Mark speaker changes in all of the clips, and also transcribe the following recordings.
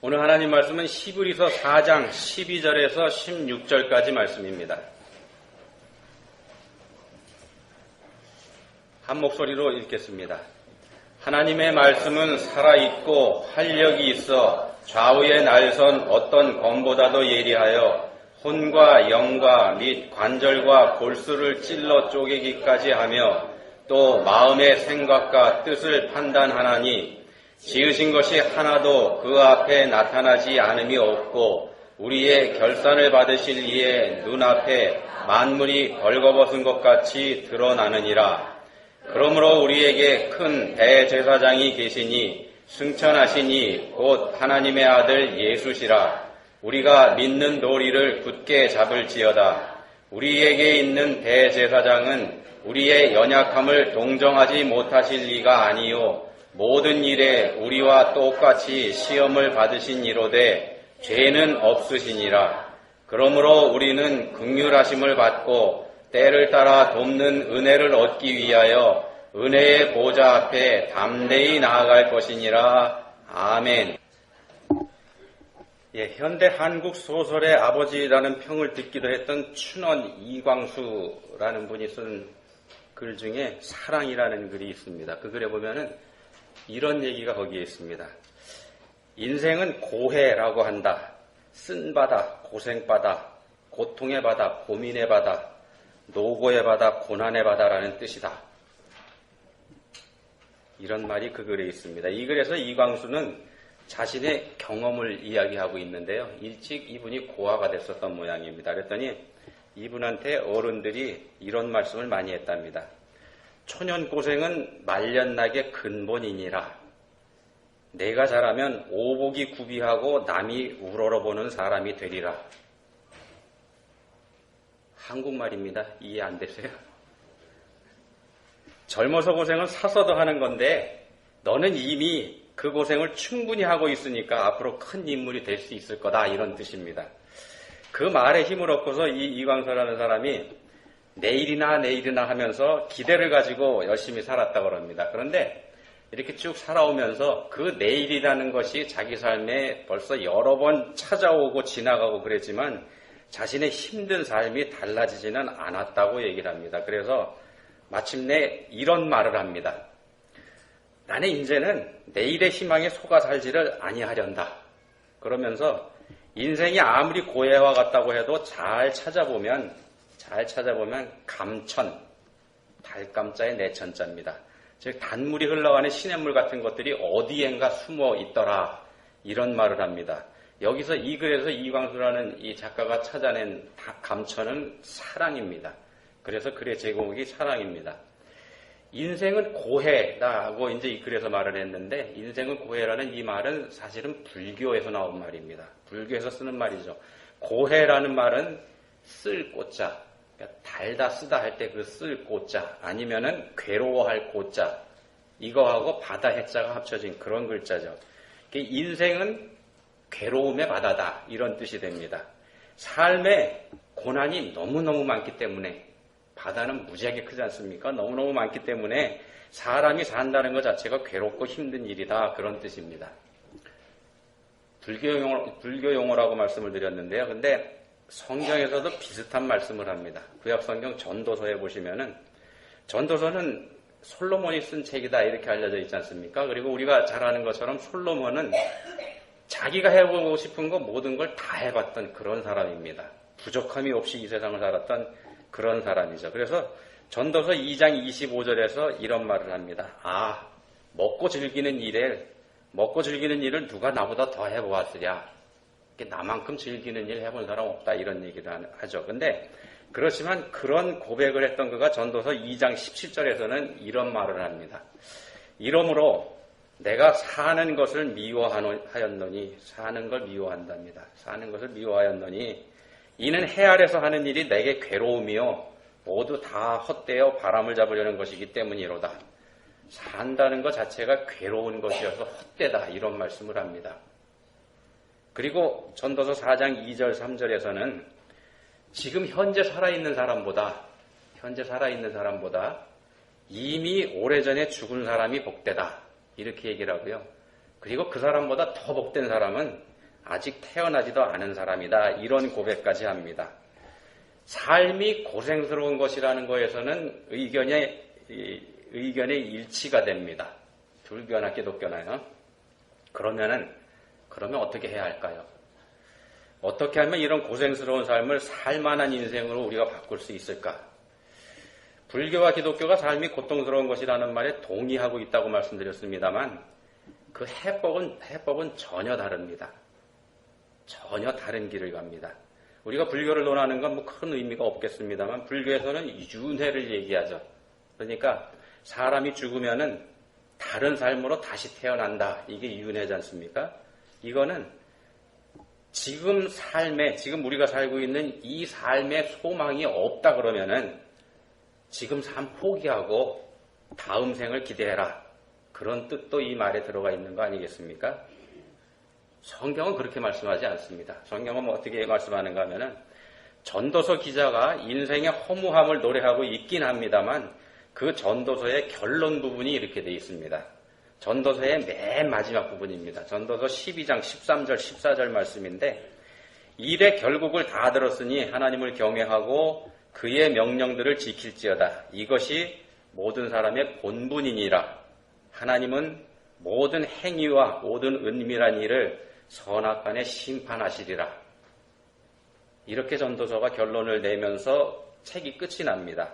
Speaker 1: 오늘 하나님 말씀은 히브리서 4장 12절에서 16절까지 말씀입니다. 한 목소리로 읽겠습니다. 하나님의 말씀은 살아있고 활력이 있어 좌우의 날선 어떤 검보다도 예리하여 혼과 영과 및 관절과 골수를 찔러 쪼개기까지 하며 또 마음의 생각과 뜻을 판단하나니 지으신 것이 하나도 그 앞에 나타나지 않음이 없고 우리의 결산을 받으실 이의 눈앞에 만물이 벌거벗은 것 같이 드러나느니라. 그러므로 우리에게 큰 대제사장이 계시니 승천하시니 곧 하나님의 아들 예수시라. 우리가 믿는 도리를 굳게 잡을지어다. 우리에게 있는 대제사장은 우리의 연약함을 동정하지 못하실 리가 아니요 모든 일에 우리와 똑같이 시험을 받으신 이로되 죄는 없으시니라. 그러므로 우리는 극률하심을 받고 때를 따라 돕는 은혜를 얻기 위하여 은혜의 보좌 앞에 담대히 나아갈 것이니라. 아멘. 예, 현대 한국 소설의 아버지라는 평을 듣기도 했던 춘원 이광수라는 분이 쓴 글 중에 사랑이라는 글이 있습니다. 그 글에 보면은 이런 얘기가 거기에 있습니다. 인생은 고해라고 한다. 쓴바다, 고생바다, 고통의 바다, 고민의 바다, 노고의 바다, 고난의 바다라는 뜻이다. 이런 말이 그 글에 있습니다. 이 글에서 이광수는 자신의 경험을 이야기하고 있는데요. 일찍 이분이 고아가 됐었던 모양입니다. 그랬더니 이분한테 어른들이 이런 말씀을 많이 했답니다. 초년 고생은 말년나게 근본이니라. 내가 잘하면 오복이 구비하고 남이 우러러보는 사람이 되리라. 한국말입니다. 이해 안 되세요? 젊어서 고생은 사서도 하는 건데 너는 이미 그 고생을 충분히 하고 있으니까 앞으로 큰 인물이 될 수 있을 거다 이런 뜻입니다. 그 말에 힘을 얻고서 이 이광서라는 사람이 내일이나 내일이나 하면서 기대를 가지고 열심히 살았다고 합니다. 그런데 이렇게 쭉 살아오면서 그 내일이라는 것이 자기 삶에 벌써 여러 번 찾아오고 지나가고 그랬지만 자신의 힘든 삶이 달라지지는 않았다고 얘기를 합니다. 그래서 마침내 이런 말을 합니다. 나는 이제는 내일의 희망에 속아 살지를 아니하련다. 그러면서 인생이 아무리 고해와 같다고 해도 잘 찾아보면 잘 찾아보면 감천 달감자의 내천자입니다. 즉 단물이 흘러가는 시냇물 같은 것들이 어디엔가 숨어 있더라 이런 말을 합니다. 여기서 이 글에서 이광수라는 이 작가가 찾아낸 감천은 사랑입니다. 그래서 글의 제목이 사랑입니다. 인생은 고해라고 이제 이 글에서 말을 했는데 인생은 고해라는 이 말은 사실은 불교에서 나온 말입니다. 불교에서 쓰는 말이죠. 고해라는 말은 쓸 꽃자, 그러니까 달다 쓰다 할 때 그쓸 꽃자 아니면은 괴로워할 꽃자 이거하고 바다 해자가 합쳐진 그런 글자죠. 인생은 괴로움의 바다다 이런 뜻이 됩니다. 삶에 고난이 너무너무 많기 때문에 바다는 무지하게 크지 않습니까? 너무너무 많기 때문에 사람이 산다는 것 자체가 괴롭고 힘든 일이다. 그런 뜻입니다. 불교 용어, 불교 용어라고 말씀을 드렸는데요. 근데 성경에서도 비슷한 말씀을 합니다. 구약 성경 전도서에 보시면은 전도서는 솔로몬이 쓴 책이다 이렇게 알려져 있지 않습니까? 그리고 우리가 잘 아는 것처럼 솔로몬은 자기가 해보고 싶은 거 모든 걸 다 해봤던 그런 사람입니다. 부족함이 없이 이 세상을 살았던 그런 사람이죠. 그래서 전도서 2장 25절에서 이런 말을 합니다. 아, 먹고 즐기는 일에, 먹고 즐기는 일을 누가 나보다 더 해보았으랴. 나만큼 즐기는 일 해본 사람 없다. 이런 얘기를 하죠. 근데, 그렇지만 그런 고백을 했던 그가 전도서 2장 17절에서는 이런 말을 합니다. 이러므로 내가 사는 것을 미워하였노니, 사는 걸 미워한답니다. 사는 것을 미워하였노니, 이는 해 아래서 하는 일이 내게 괴로움이요 모두 다 헛되어 바람을 잡으려는 것이기 때문이로다. 산다는 것 자체가 괴로운 것이어서 헛되다 이런 말씀을 합니다. 그리고 전도서 4장 2절 3절에서는 지금 현재 살아있는 사람보다 현재 살아있는 사람보다 이미 오래전에 죽은 사람이 복되다 이렇게 얘기를 하고요. 그리고 그 사람보다 더 복된 사람은 아직 태어나지도 않은 사람이다. 이런 고백까지 합니다. 삶이 고생스러운 것이라는 거에서는 의견의, 의견의 일치가 됩니다. 불교나 기독교나요. 그러면은, 그러면 어떻게 해야 할까요? 어떻게 하면 이런 고생스러운 삶을 살만한 인생으로 우리가 바꿀 수 있을까? 불교와 기독교가 삶이 고통스러운 것이라는 말에 동의하고 있다고 말씀드렸습니다만 그 해법은 해법은 전혀 다릅니다. 전혀 다른 길을 갑니다. 우리가 불교를 논하는 건 뭐 큰 의미가 없겠습니다만 불교에서는 윤회를 얘기하죠. 그러니까 사람이 죽으면은 다른 삶으로 다시 태어난다. 이게 윤회지 않습니까? 이거는 지금 삶에 지금 우리가 살고 있는 이 삶에 소망이 없다 그러면은 지금 삶 포기하고 다음 생을 기대해라. 그런 뜻도 이 말에 들어가 있는 거 아니겠습니까? 성경은 그렇게 말씀하지 않습니다. 성경은 뭐 어떻게 말씀하는가 하면은 전도서 기자가 인생의 허무함을 노래하고 있긴 합니다만 그 전도서의 결론 부분이 이렇게 되어 있습니다. 전도서의 맨 마지막 부분입니다. 전도서 12장 13절 14절 말씀인데 일의 결국을 다 들었으니 하나님을 경외하고 그의 명령들을 지킬지어다. 이것이 모든 사람의 본분이니라. 하나님은 모든 행위와 모든 은밀한 일을 선악간에 심판하시리라. 이렇게 전도서가 결론을 내면서 책이 끝이 납니다.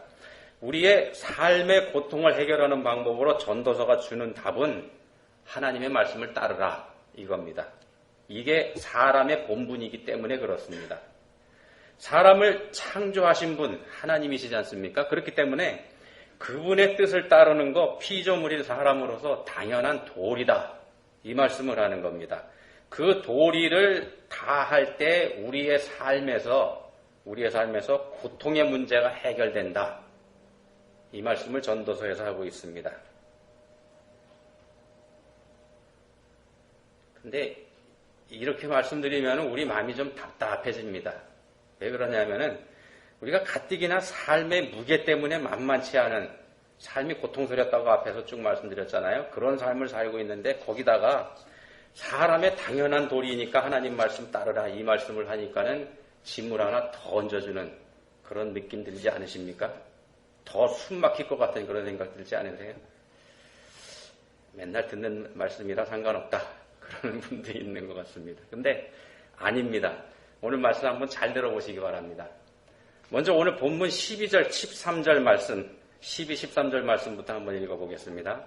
Speaker 1: 우리의 삶의 고통을 해결하는 방법으로 전도서가 주는 답은 하나님의 말씀을 따르라 이겁니다. 이게 사람의 본분이기 때문에 그렇습니다. 사람을 창조하신 분 하나님이시지 않습니까? 그렇기 때문에 그분의 뜻을 따르는 거 피조물인 사람으로서 당연한 도리다. 이 말씀을 하는 겁니다. 그 도리를 다 할 때 우리의 삶에서 우리의 삶에서 고통의 문제가 해결된다. 이 말씀을 전도서에서 하고 있습니다. 근데 이렇게 말씀드리면 우리 마음이 좀 답답해집니다. 왜 그러냐면은 우리가 가뜩이나 삶의 무게 때문에 만만치 않은 삶이 고통스럽다고 앞에서 쭉 말씀드렸잖아요. 그런 삶을 살고 있는데 거기다가 사람의 당연한 도리니까 하나님 말씀 따르라 이 말씀을 하니까는 짐을 하나 더 얹어주는 그런 느낌 들지 않으십니까? 더 숨 막힐 것 같은 그런 생각 들지 않으세요? 맨날 듣는 말씀이라 상관없다. 그러는 분들이 있는 것 같습니다. 근데 아닙니다. 오늘 말씀 한번 잘 들어보시기 바랍니다. 먼저 오늘 본문 12절, 13절 말씀, 12, 13절 말씀부터 한번 읽어보겠습니다.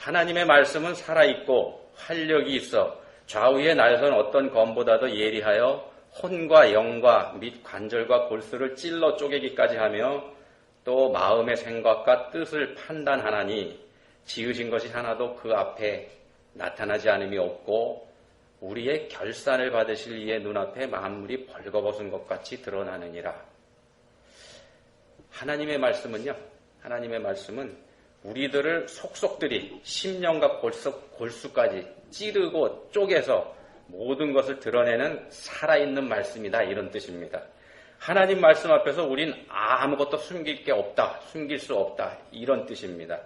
Speaker 1: 하나님의 말씀은 살아있고 활력이 있어 좌우의 날선 어떤 검보다도 예리하여 혼과 영과 및 관절과 골수를 찔러 쪼개기까지 하며 또 마음의 생각과 뜻을 판단하나니 지으신 것이 하나도 그 앞에 나타나지 않음이 없고 우리의 결산을 받으실 이의 눈앞에 만물이 벌거벗은 것 같이 드러나느니라. 하나님의 말씀은요, 하나님의 말씀은 우리들을 속속들이 심령과 골수, 골수까지 찌르고 쪼개서 모든 것을 드러내는 살아있는 말씀이다. 이런 뜻입니다. 하나님 말씀 앞에서 우린 아무것도 숨길 게 없다. 숨길 수 없다. 이런 뜻입니다.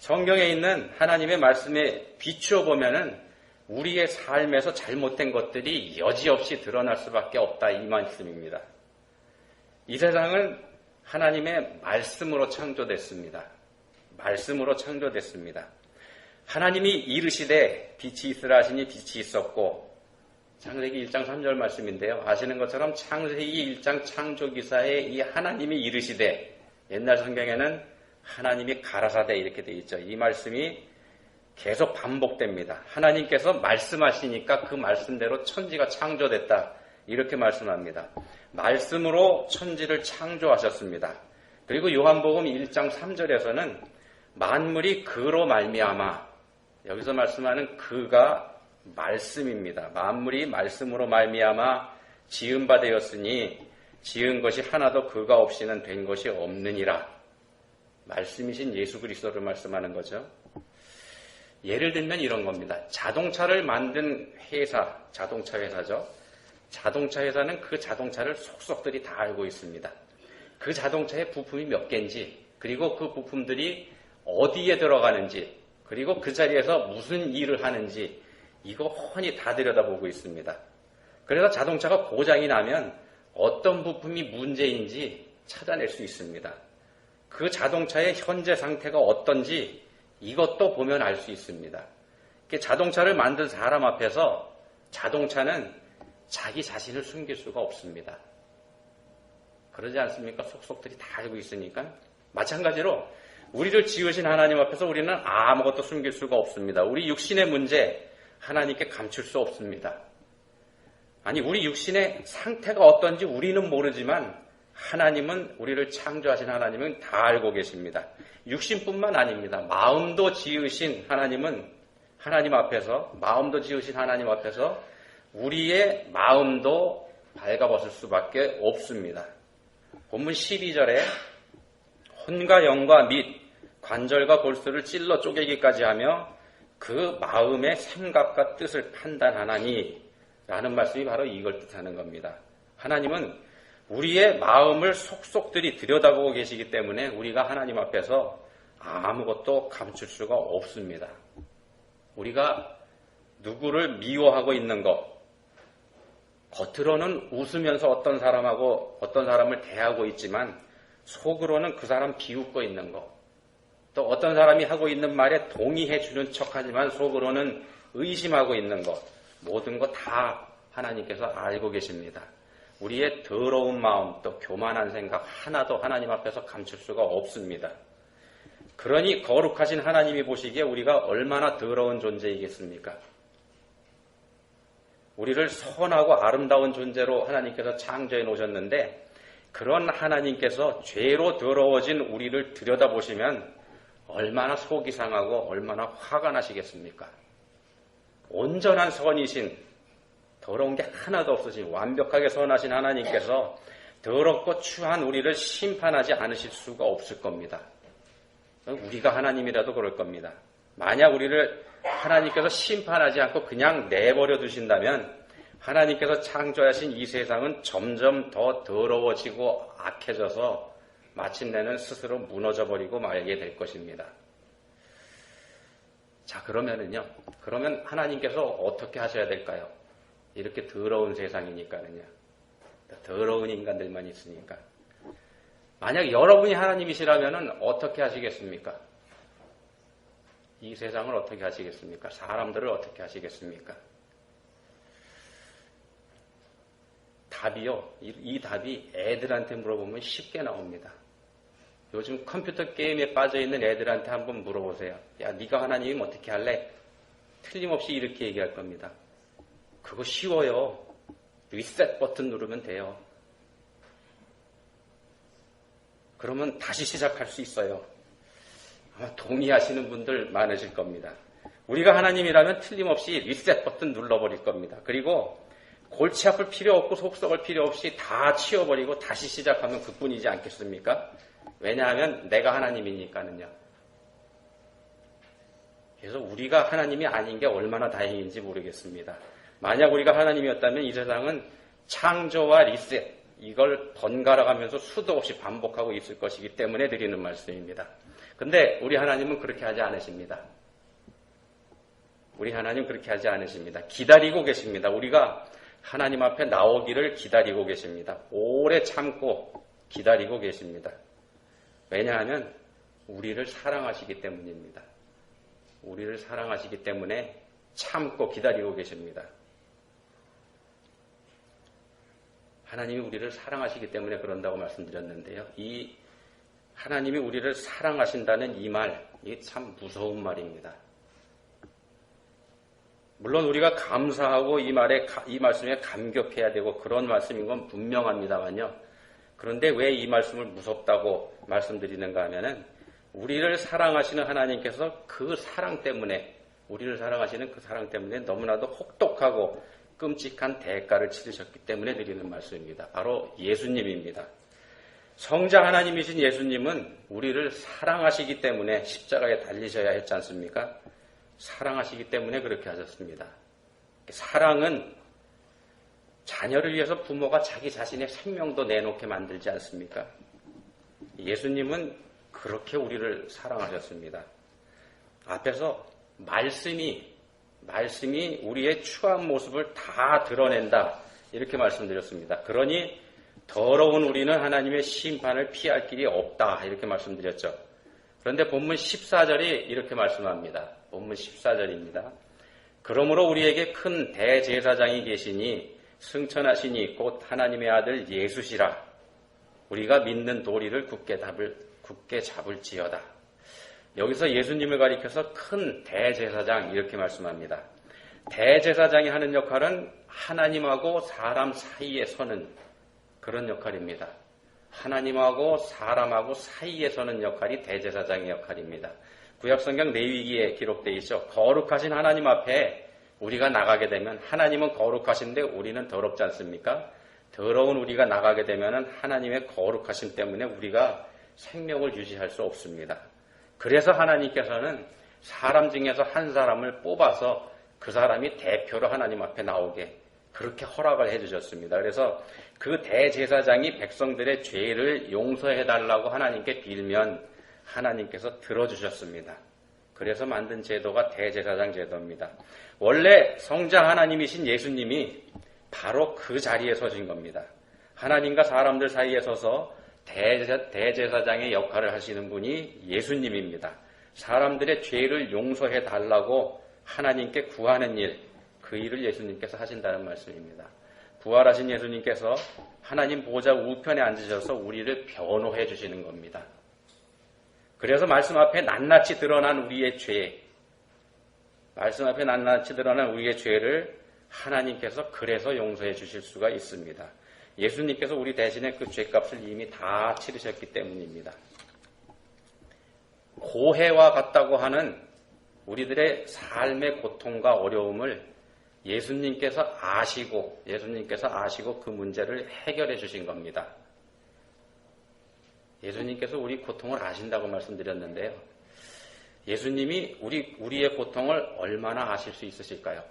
Speaker 1: 성경에 있는 하나님의 말씀에 비추어 보면은 우리의 삶에서 잘못된 것들이 여지없이 드러날 수밖에 없다. 이 말씀입니다. 이 세상은 하나님의 말씀으로 창조됐습니다. 말씀으로 창조됐습니다. 하나님이 이르시되 빛이 있으라 하시니 빛이 있었고 창세기 1장 3절 말씀인데요. 아시는 것처럼 창세기 1장 창조 기사에 이 하나님이 이르시되 옛날 성경에는 하나님이 가라사대 이렇게 되어 있죠. 이 말씀이 계속 반복됩니다. 하나님께서 말씀하시니까 그 말씀대로 천지가 창조됐다. 이렇게 말씀합니다. 말씀으로 천지를 창조하셨습니다. 그리고 요한복음 1장 3절에서는 만물이 그로 말미암아 여기서 말씀하는 그가 말씀입니다. 만물이 말씀으로 말미암아 지은 바 되었으니 지은 것이 하나도 그가 없이는 된 것이 없느니라. 말씀이신 예수 그리스도를 말씀하는 거죠. 예를 들면 이런 겁니다. 자동차를 만든 회사, 자동차 회사죠. 자동차 회사는 그 자동차를 속속들이 다 알고 있습니다. 그 자동차의 부품이 몇 개인지, 그리고 그 부품들이 어디에 들어가는지, 그리고 그 자리에서 무슨 일을 하는지, 이거 훤히 다 들여다보고 있습니다. 그래서 자동차가 고장이 나면 어떤 부품이 문제인지 찾아낼 수 있습니다. 그 자동차의 현재 상태가 어떤지 이것도 보면 알 수 있습니다. 자동차를 만든 사람 앞에서 자동차는 자기 자신을 숨길 수가 없습니다. 그러지 않습니까? 속속들이 다 알고 있으니까. 마찬가지로 우리를 지으신 하나님 앞에서 우리는 아무것도 숨길 수가 없습니다. 우리 육신의 문제 하나님께 감출 수 없습니다. 아니 우리 육신의 상태가 어떤지 우리는 모르지만 하나님은 우리를 창조하신 하나님은 다 알고 계십니다. 육신뿐만 아닙니다. 마음도 지으신 하나님은 하나님 앞에서 마음도 지으신 하나님 앞에서 우리의 마음도 밝아벗을 수밖에 없습니다. 본문 12절에 혼과 영과 및 관절과 골수를 찔러 쪼개기까지 하며 그 마음의 생각과 뜻을 판단하나니 라는 말씀이 바로 이걸 뜻하는 겁니다. 하나님은 우리의 마음을 속속들이 들여다보고 계시기 때문에 우리가 하나님 앞에서 아무것도 감출 수가 없습니다. 우리가 누구를 미워하고 있는 것, 겉으로는 웃으면서 어떤 사람하고 어떤 사람을 대하고 있지만 속으로는 그 사람 비웃고 있는 것, 또 어떤 사람이 하고 있는 말에 동의해 주는 척하지만 속으로는 의심하고 있는 것, 모든 것 다 하나님께서 알고 계십니다. 우리의 더러운 마음 또 교만한 생각 하나도 하나님 앞에서 감출 수가 없습니다. 그러니 거룩하신 하나님이 보시기에 우리가 얼마나 더러운 존재이겠습니까? 우리를 선하고 아름다운 존재로 하나님께서 창조해 놓으셨는데 그런 하나님께서 죄로 더러워진 우리를 들여다보시면 얼마나 속이 상하고 얼마나 화가 나시겠습니까? 온전한 선이신 더러운 게 하나도 없으신 완벽하게 선하신 하나님께서 더럽고 추한 우리를 심판하지 않으실 수가 없을 겁니다. 우리가 하나님이라도 그럴 겁니다. 만약 우리를 하나님께서 심판하지 않고 그냥 내버려 두신다면 하나님께서 창조하신 이 세상은 점점 더 더러워지고 악해져서 마침내는 스스로 무너져 버리고 말게 될 것입니다. 자, 그러면은요. 그러면 하나님께서 어떻게 하셔야 될까요? 이렇게 더러운 세상이니까는요. 더러운 인간들만 있으니까. 만약 여러분이 하나님이시라면 어떻게 하시겠습니까? 이 세상을 어떻게 하시겠습니까? 사람들을 어떻게 하시겠습니까? 답이요. 이, 이 답이 애들한테 물어보면 쉽게 나옵니다. 요즘 컴퓨터 게임에 빠져 있는 애들한테 한번 물어보세요. 야, 네가 하나님이면 어떻게 할래? 틀림없이 이렇게 얘기할 겁니다. 그거 쉬워요. 리셋 버튼 누르면 돼요. 그러면 다시 시작할 수 있어요. 아마 동의하시는 분들 많으실 겁니다. 우리가 하나님이라면 틀림없이 리셋 버튼 눌러버릴 겁니다. 그리고 골치 아플 필요 없고 속 썩을 필요 없이 다 치워버리고 다시 시작하면 그뿐이지 않겠습니까? 왜냐하면 내가 하나님이니까는요. 그래서 우리가 하나님이 아닌 게 얼마나 다행인지 모르겠습니다. 만약 우리가 하나님이었다면 이 세상은 창조와 리셋, 이걸 번갈아 가면서 수도 없이 반복하고 있을 것이기 때문에 드리는 말씀입니다. 근데 우리 하나님은 그렇게 하지 않으십니다. 우리 하나님 그렇게 하지 않으십니다. 기다리고 계십니다. 우리가 하나님 앞에 나오기를 기다리고 계십니다. 오래 참고 기다리고 계십니다. 왜냐하면 우리를 사랑하시기 때문입니다. 우리를 사랑하시기 때문에 참고 기다리고 계십니다. 하나님이 우리를 사랑하시기 때문에 그런다고 말씀드렸는데요. 이 하나님이 우리를 사랑하신다는 이 말, 이게 참 무서운 말입니다. 물론 우리가 감사하고 이 말에, 이 말씀에 감격해야 되고 그런 말씀인 건 분명합니다만요. 그런데 왜 이 말씀을 무섭다고 말씀드리는가 하면은 우리를 사랑하시는 하나님께서 그 사랑 때문에 우리를 사랑하시는 그 사랑 때문에 너무나도 혹독하고 끔찍한 대가를 치르셨기 때문에 드리는 말씀입니다. 바로 예수님입니다. 성자 하나님이신 예수님은 우리를 사랑하시기 때문에 십자가에 달리셔야 했지 않습니까? 사랑하시기 때문에 그렇게 하셨습니다. 사랑은 자녀를 위해서 부모가 자기 자신의 생명도 내놓게 만들지 않습니까? 예수님은 그렇게 우리를 사랑하셨습니다. 앞에서 말씀이 말씀이 우리의 추한 모습을 다 드러낸다. 이렇게 말씀드렸습니다. 그러니 더러운 우리는 하나님의 심판을 피할 길이 없다. 이렇게 말씀드렸죠. 그런데 본문 14절이 이렇게 말씀합니다. 본문 14절입니다. 그러므로 우리에게 큰 대제사장이 계시니 승천하시니 곧 하나님의 아들 예수시라. 우리가 믿는 도리를 굳게 잡을, 굳게 잡을지어다. 여기서 예수님을 가리켜서 큰 대제사장 이렇게 말씀합니다. 대제사장이 하는 역할은 하나님하고 사람 사이에 서는 그런 역할입니다. 하나님하고 사람하고 사이에 서는 역할이 대제사장의 역할입니다. 구약성경 레위기에 기록되어 있죠. 거룩하신 하나님 앞에 우리가 나가게 되면 하나님은 거룩하신데 우리는 더럽지 않습니까? 더러운 우리가 나가게 되면 하나님의 거룩하심 때문에 우리가 생명을 유지할 수 없습니다. 그래서 하나님께서는 사람 중에서 한 사람을 뽑아서 그 사람이 대표로 하나님 앞에 나오게 그렇게 허락을 해주셨습니다. 그래서 그 대제사장이 백성들의 죄를 용서해달라고 하나님께 빌면 하나님께서 들어주셨습니다. 그래서 만든 제도가 대제사장 제도입니다. 원래 성자 하나님이신 예수님이 바로 그 자리에 서신 겁니다. 하나님과 사람들 사이에 서서 대제사 장의 역할을 하시는 분이 예수님입니다. 사람들의 죄를 용서해 달라고 하나님께 구하는 일, 그 일을 예수님께서 하신다는 말씀입니다. 부활하신 예수님께서 하나님 보좌 우편에 앉으셔서 우리를 변호해 주시는 겁니다. 그래서 말씀 앞에 낱낱이 드러난 우리의 죄, 말씀 앞에 낱낱이 드러난 우리의 죄를 하나님께서 그래서 용서해 주실 수가 있습니다. 예수님께서 우리 대신에 그 죄값을 이미 다 치르셨기 때문입니다. 고해와 같다고 하는 우리들의 삶의 고통과 어려움을 예수님께서 아시고, 예수님께서 아시고 그 문제를 해결해 주신 겁니다. 예수님께서 우리 고통을 아신다고 말씀드렸는데요. 예수님이 우리, 우리의 고통을 얼마나 아실 수 있으실까요?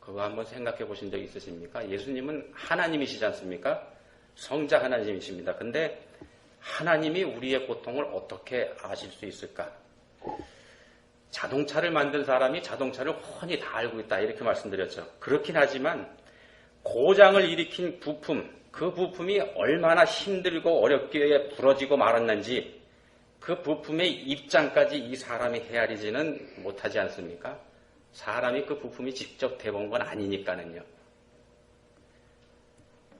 Speaker 1: 그거 한번 생각해 보신 적 있으십니까? 예수님은 하나님이시지 않습니까? 성자 하나님이십니다. 근데 하나님이 우리의 고통을 어떻게 아실 수 있을까? 자동차를 만든 사람이 자동차를 훤히 다 알고 있다. 이렇게 말씀드렸죠. 그렇긴 하지만 고장을 일으킨 부품, 그 부품이 얼마나 힘들고 어렵게 부러지고 말았는지 그 부품의 입장까지 이 사람이 헤아리지는 못하지 않습니까? 사람이 그 부품이 직접 대본 건 아니니까는요.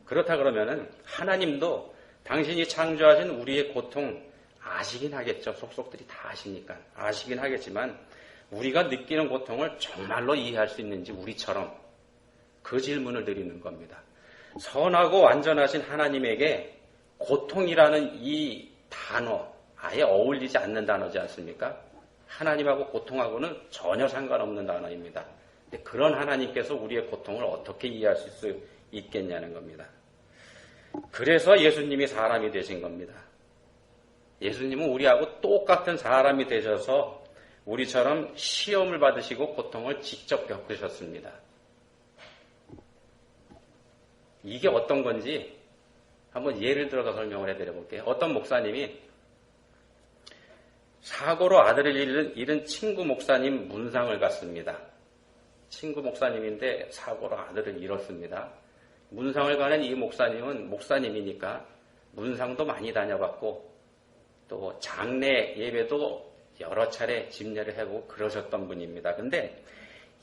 Speaker 1: 그렇다 그러면은 하나님도 당신이 창조하신 우리의 고통 아시긴 하겠죠. 속속들이 다 아시니까. 아시긴 하겠지만 우리가 느끼는 고통을 정말로 이해할 수 있는지 우리처럼 그 질문을 드리는 겁니다. 선하고 완전하신 하나님에게 고통이라는 이 단어 아예 어울리지 않는 단어지 않습니까? 하나님하고 고통하고는 전혀 상관없는 단어입니다. 그런 하나님께서 우리의 고통을 어떻게 이해할 수 있겠냐는 겁니다. 그래서 예수님이 사람이 되신 겁니다. 예수님은 우리하고 똑같은 사람이 되셔서 우리처럼 시험을 받으시고 고통을 직접 겪으셨습니다. 이게 어떤 건지 한번 예를 들어서 설명을 해드려 볼게요. 어떤 목사님이 사고로 아들을 잃은, 잃은 친구 목사님 문상을 갔습니다. 친구 목사님인데 사고로 아들을 잃었습니다. 문상을 가는 이 목사님은 목사님이니까 문상도 많이 다녀봤고 또 장례 예배도 여러 차례 집례를 하고 그러셨던 분입니다. 근데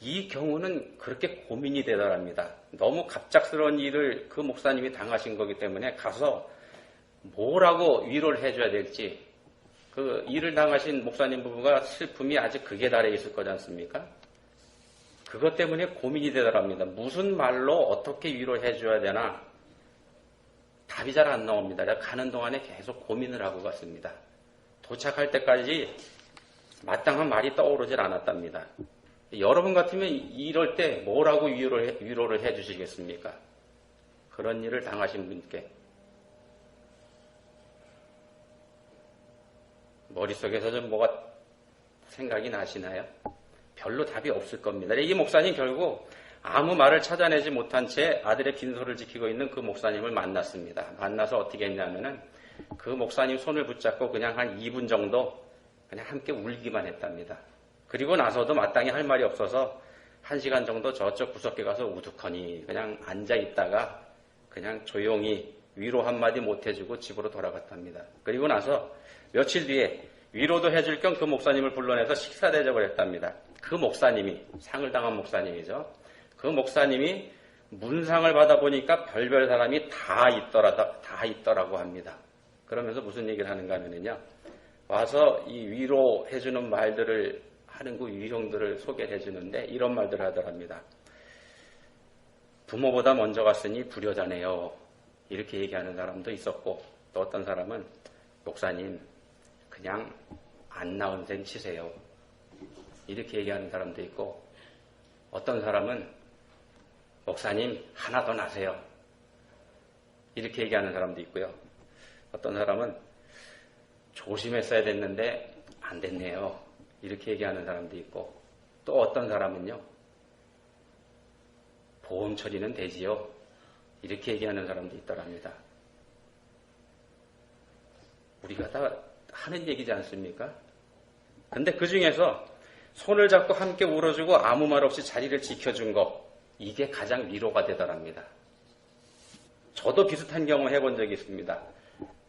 Speaker 1: 이 경우는 그렇게 고민이 되더랍니다. 너무 갑작스러운 일을 그 목사님이 당하신 거기 때문에 가서 뭐라고 위로를 해줘야 될지 그 일을 당하신 목사님 부부가 슬픔이 아직 극에 달해 있을 거지 않습니까? 그것 때문에 고민이 되더랍니다. 무슨 말로 어떻게 위로를 해줘야 되나 답이 잘 안 나옵니다. 가는 동안에 계속 고민을 하고 갔습니다. 도착할 때까지 마땅한 말이 떠오르질 않았답니다. 여러분 같으면 이럴 때 뭐라고 위로를, 해, 위로를 해 주시겠습니까? 그런 일을 당하신 분께. 머릿속에서 좀 뭐가 생각이 나시나요? 별로 답이 없을 겁니다. 이 목사님 결국 아무 말을 찾아내지 못한 채 아들의 빈소를 지키고 있는 그 목사님을 만났습니다. 만나서 어떻게 했냐면은 그 목사님 손을 붙잡고 그냥 한 2분 정도 그냥 함께 울기만 했답니다. 그리고 나서도 마땅히 할 말이 없어서 한 시간 정도 저쪽 구석에 가서 우두커니 그냥 앉아 있다가 그냥 조용히 위로 한마디 못 해주고 집으로 돌아갔답니다. 그리고 나서 며칠 뒤에 위로도 해줄 겸 그 목사님을 불러내서 식사 대접을 했답니다. 그 목사님이 상을 당한 목사님이죠. 그 목사님이 문상을 받아보니까 별별 사람이 다 있더라 다 있더라고 합니다. 그러면서 무슨 얘기를 하는가 하면요. 와서 이 위로해주는 말들을 하는 그 유형들을 소개해 주는데 이런 말들을 하더랍니다. 부모보다 먼저 갔으니 불효자네요. 이렇게 얘기하는 사람도 있었고 또 어떤 사람은 목사님 그냥 안 나온 셈 치세요. 이렇게 얘기하는 사람도 있고 어떤 사람은 목사님 하나 더 나세요. 이렇게 얘기하는 사람도 있고요. 어떤 사람은 조심했어야 됐는데 안 됐네요. 이렇게 얘기하는 사람도 있고 또 어떤 사람은요. 보험 처리는 되지요. 이렇게 얘기하는 사람도 있더랍니다. 우리가 다 하는 얘기지 않습니까? 근데 그 중에서 손을 잡고 함께 울어주고 아무 말 없이 자리를 지켜준 거, 이게 가장 위로가 되더랍니다. 저도 비슷한 경험 해본 적이 있습니다.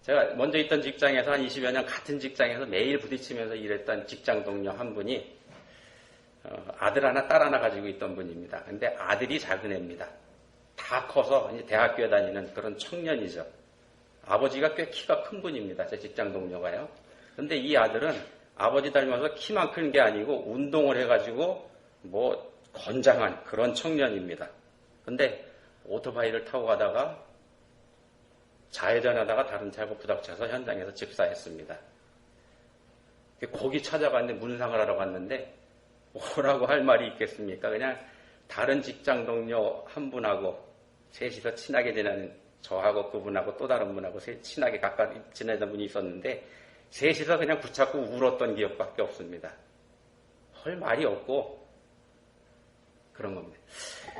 Speaker 1: 제가 먼저 있던 직장에서 한 20여 년 같은 직장에서 매일 부딪히면서 일했던 직장 동료 한 분이 어, 아들 하나, 딸 하나 가지고 있던 분입니다. 근데 아들이 작은 애입니다. 다 커서 이제 대학교에 다니는 그런 청년이죠. 아버지가 꽤 키가 큰 분입니다. 제 직장 동료가요. 근데 이 아들은 아버지 닮아서 키만 큰 게 아니고 운동을 해가지고 뭐 건장한 그런 청년입니다. 근데 오토바이를 타고 가다가 좌회전하다가 다른 차하고 부닥쳐서 현장에서 집사했습니다. 거기 찾아갔는데 문상을 하러 갔는데 뭐라고 할 말이 있겠습니까? 그냥 다른 직장 동료 한 분하고 셋이서 친하게 지내는 저하고 그분하고 또 다른 분하고 친하게 가까이 지내던 분이 있었는데 셋이서 그냥 붙잡고 울었던 기억밖에 없습니다. 할 말이 없고 그런 겁니다.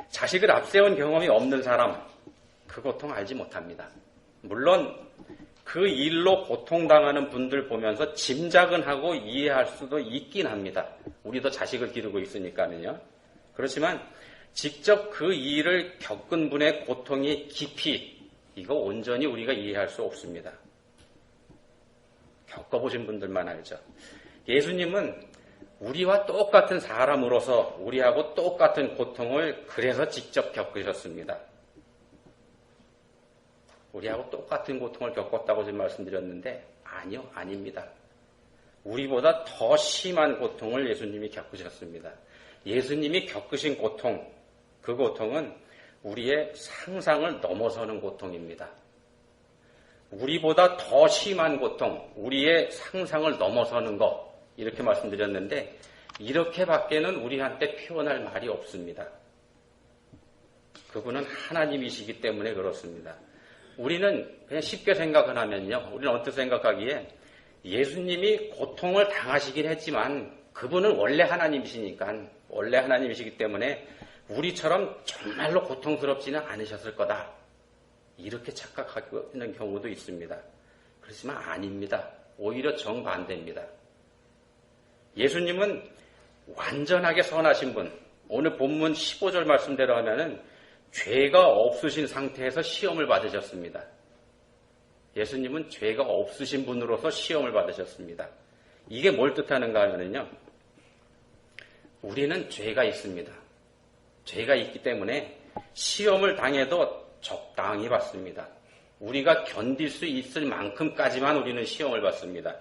Speaker 1: 자식을 앞세운 경험이 없는 사람 그 고통 알지 못합니다. 물론 그 일로 고통당하는 분들 보면서 짐작은 하고 이해할 수도 있긴 합니다. 우리도 자식을 기르고 있으니까는요. 그렇지만 직접 그 일을 겪은 분의 고통이 깊이 이거 온전히 우리가 이해할 수 없습니다. 겪어보신 분들만 알죠. 예수님은 우리와 똑같은 사람으로서 우리하고 똑같은 고통을 그래서 직접 겪으셨습니다. 우리하고 똑같은 고통을 겪었다고 지금 말씀드렸는데 아니요, 아닙니다. 우리보다 더 심한 고통을 예수님이 겪으셨습니다. 예수님이 겪으신 고통, 그 고통은 우리의 상상을 넘어서는 고통입니다. 우리보다 더 심한 고통, 우리의 상상을 넘어서는 것, 이렇게 말씀드렸는데, 이렇게밖에는 우리한테 표현할 말이 없습니다. 그분은 하나님이시기 때문에 그렇습니다. 우리는 그냥 쉽게 생각을 하면요. 우리는 어떻게 생각하기에 예수님이 고통을 당하시긴 했지만 그분은 원래 하나님이시니까 원래 하나님이시기 때문에 우리처럼 정말로 고통스럽지는 않으셨을 거다. 이렇게 착각하고 있는 경우도 있습니다. 그렇지만 아닙니다. 오히려 정반대입니다. 예수님은 완전하게 선하신 분, 오늘 본문 15절 말씀대로 하면은 죄가 없으신 상태에서 시험을 받으셨습니다. 예수님은 죄가 없으신 분으로서 시험을 받으셨습니다. 이게 뭘 뜻하는가 하면요. 우리는 죄가 있습니다. 죄가 있기 때문에 시험을 당해도 적당히 받습니다. 우리가 견딜 수 있을 만큼까지만 우리는 시험을 받습니다.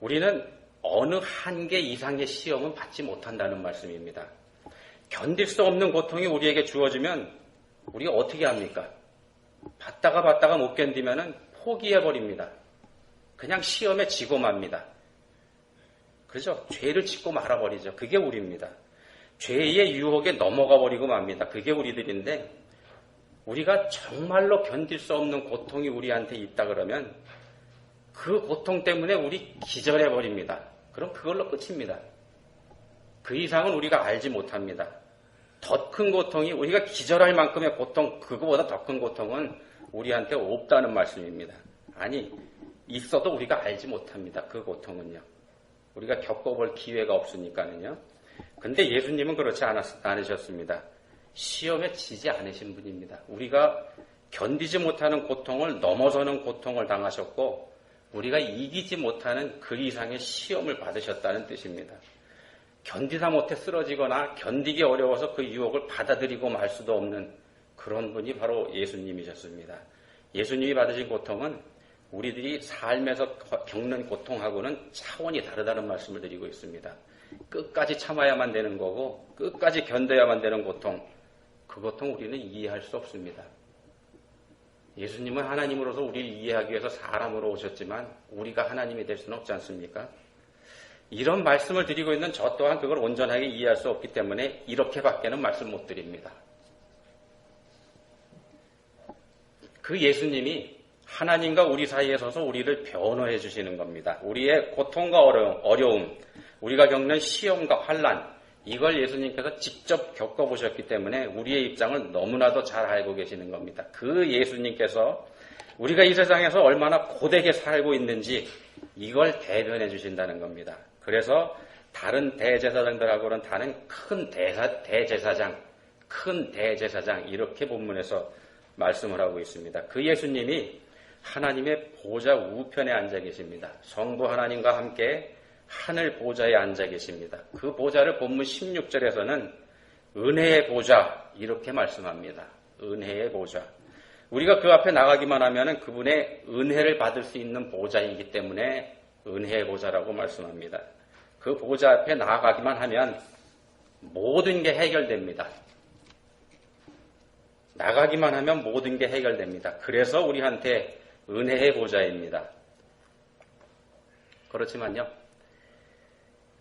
Speaker 1: 우리는 어느 한계 이상의 시험은 받지 못한다는 말씀입니다. 견딜 수 없는 고통이 우리에게 주어지면 우리가 어떻게 합니까? 받다가 받다가 못 견디면 포기해버립니다. 그냥 시험에 지고 맙니다. 그죠? 죄를 짓고 말아버리죠. 그게 우리입니다. 죄의 유혹에 넘어가 버리고 맙니다. 그게 우리들인데 우리가 정말로 견딜 수 없는 고통이 우리한테 있다 그러면 그 고통 때문에 우리 기절해 버립니다. 그럼 그걸로 끝입니다. 그 이상은 우리가 알지 못합니다. 더 큰 고통이 우리가 기절할 만큼의 고통, 그거보다 더 큰 고통은 우리한테 없다는 말씀입니다. 아니, 있어도 우리가 알지 못합니다. 그 고통은요. 우리가 겪어볼 기회가 없으니까는요. 근데 예수님은 그렇지 않았, 않으셨습니다. 시험에 지지 않으신 분입니다. 우리가 견디지 못하는 고통을 넘어서는 고통을 당하셨고, 우리가 이기지 못하는 그 이상의 시험을 받으셨다는 뜻입니다. 견디다 못해 쓰러지거나 견디기 어려워서 그 유혹을 받아들이고 말 수도 없는 그런 분이 바로 예수님이셨습니다. 예수님이 받으신 고통은 우리들이 삶에서 겪는 고통하고는 차원이 다르다는 말씀을 드리고 있습니다. 끝까지 참아야만 되는 거고 끝까지 견뎌야만 되는 고통 그 고통 우리는 이해할 수 없습니다. 예수님은 하나님으로서 우리를 이해하기 위해서 사람으로 오셨지만 우리가 하나님이 될 수는 없지 않습니까? 이런 말씀을 드리고 있는 저 또한 그걸 온전하게 이해할 수 없기 때문에 이렇게밖에는 말씀 못 드립니다. 그 예수님이 하나님과 우리 사이에 서서 우리를 변호해 주시는 겁니다. 우리의 고통과 어려움, 우리가 겪는 시험과 환란, 이걸 예수님께서 직접 겪어보셨기 때문에 우리의 입장을 너무나도 잘 알고 계시는 겁니다. 그 예수님께서 우리가 이 세상에서 얼마나 고되게 살고 있는지 이걸 대변해 주신다는 겁니다. 그래서 다른 대제사장들하고는 다른 큰 대사, 대제사장, 큰 대제사장 이렇게 본문에서 말씀을 하고 있습니다. 그 예수님이 하나님의 보좌 우편에 앉아 계십니다. 성부 하나님과 함께 하늘 보좌에 앉아 계십니다. 그 보좌를 본문 16절에서는 은혜의 보좌 이렇게 말씀합니다. 은혜의 보좌. 우리가 그 앞에 나가기만 하면 그분의 은혜를 받을 수 있는 보좌이기 때문에 은혜의 보좌라고 말씀합니다. 그 보좌 앞에 나아가기만 하면 모든 게 해결됩니다. 나가기만 하면 모든 게 해결됩니다. 그래서 우리한테 은혜의 보좌입니다. 그렇지만요,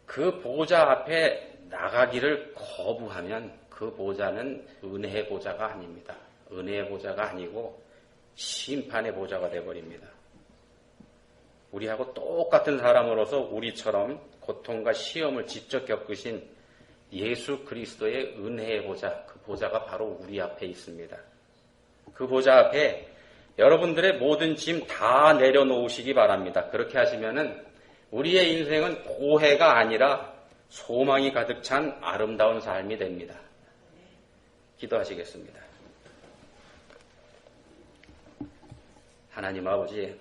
Speaker 1: 그 보좌 앞에 나가기를 거부하면 그 보좌는 은혜의 보좌가 아닙니다. 은혜의 보좌가 아니고 심판의 보좌가 되어버립니다. 우리하고 똑같은 사람으로서 우리처럼 고통과 시험을 직접 겪으신 예수 그리스도의 은혜의 보좌, 그 보좌가 바로 우리 앞에 있습니다. 그 보좌 앞에 여러분들의 모든 짐 다 내려놓으시기 바랍니다. 그렇게 하시면은 우리의 인생은 고해가 아니라 소망이 가득 찬 아름다운 삶이 됩니다. 기도하시겠습니다. 하나님 아버지,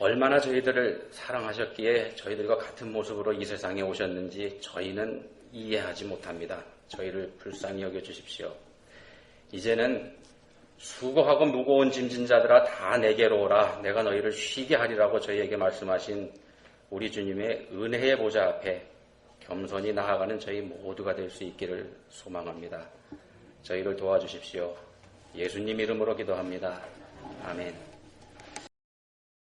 Speaker 1: 얼마나 저희들을 사랑하셨기에 저희들과 같은 모습으로 이 세상에 오셨는지 저희는 이해하지 못합니다. 저희를 불쌍히 여겨 주십시오. 이제는 수고하고 무거운 짐진 자들아 다 내게로 오라. 내가 너희를 쉬게 하리라고 저희에게 말씀하신 우리 주님의 은혜의 보좌 앞에 겸손히 나아가는 저희 모두가 될 수 있기를 소망합니다. 저희를 도와주십시오. 예수님 이름으로 기도합니다. 아멘.